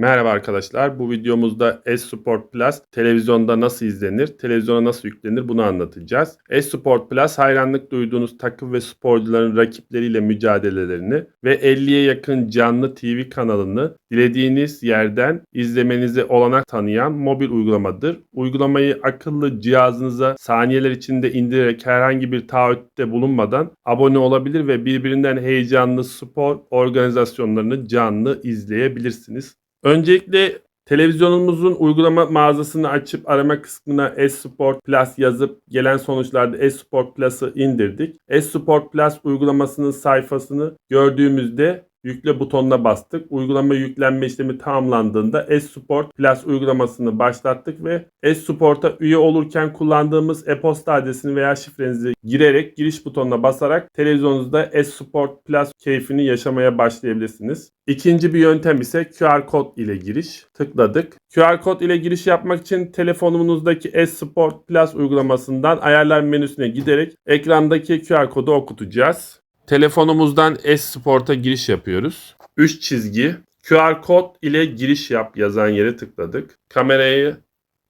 Merhaba arkadaşlar. Bu videomuzda S-Sport Plus televizyonda nasıl izlenir, televizyona nasıl yüklenir bunu anlatacağız. S-Sport Plus hayranlık duyduğunuz takım ve sporcuların rakipleriyle mücadelelerini ve 50'ye yakın canlı TV kanalını dilediğiniz yerden izlemenize olanak tanıyan mobil uygulamadır. Uygulamayı akıllı cihazınıza saniyeler içinde indirerek herhangi bir taahhütte bulunmadan abone olabilir ve birbirinden heyecanlı spor organizasyonlarını canlı izleyebilirsiniz. Öncelikle televizyonumuzun uygulama mağazasını açıp arama kısmına S-Sport Plus yazıp gelen sonuçlarda S-Sport Plus'ı indirdik. S-Sport Plus uygulamasının sayfasını gördüğümüzde yükle butonuna bastık. Uygulama yüklenme işlemi tamamlandığında S-Sport Plus uygulamasını başlattık ve S-Sport'a üye olurken kullandığımız e-posta adresini veya şifrenizi girerek giriş butonuna basarak televizyonunuzda S-Sport Plus keyfini yaşamaya başlayabilirsiniz. İkinci bir yöntem ise QR kod ile giriş. Tıkladık. QR kod ile giriş yapmak için telefonunuzdaki S-Sport Plus uygulamasından ayarlar menüsüne giderek ekrandaki QR kodu okutacağız. Telefonumuzdan S-Sport'a giriş yapıyoruz. 3 çizgi QR kod ile giriş yap yazan yere tıkladık. Kamerayı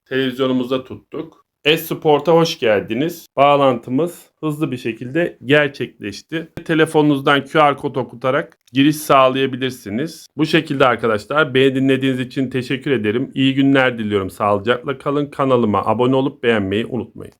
televizyonumuza tuttuk. S-Sport'a hoş geldiniz. Bağlantımız hızlı bir şekilde gerçekleşti. Telefonunuzdan QR kod okutarak giriş sağlayabilirsiniz. Bu şekilde arkadaşlar beni dinlediğiniz için teşekkür ederim. İyi günler diliyorum. Sağlıcakla kalın. Kanalıma abone olup beğenmeyi unutmayın.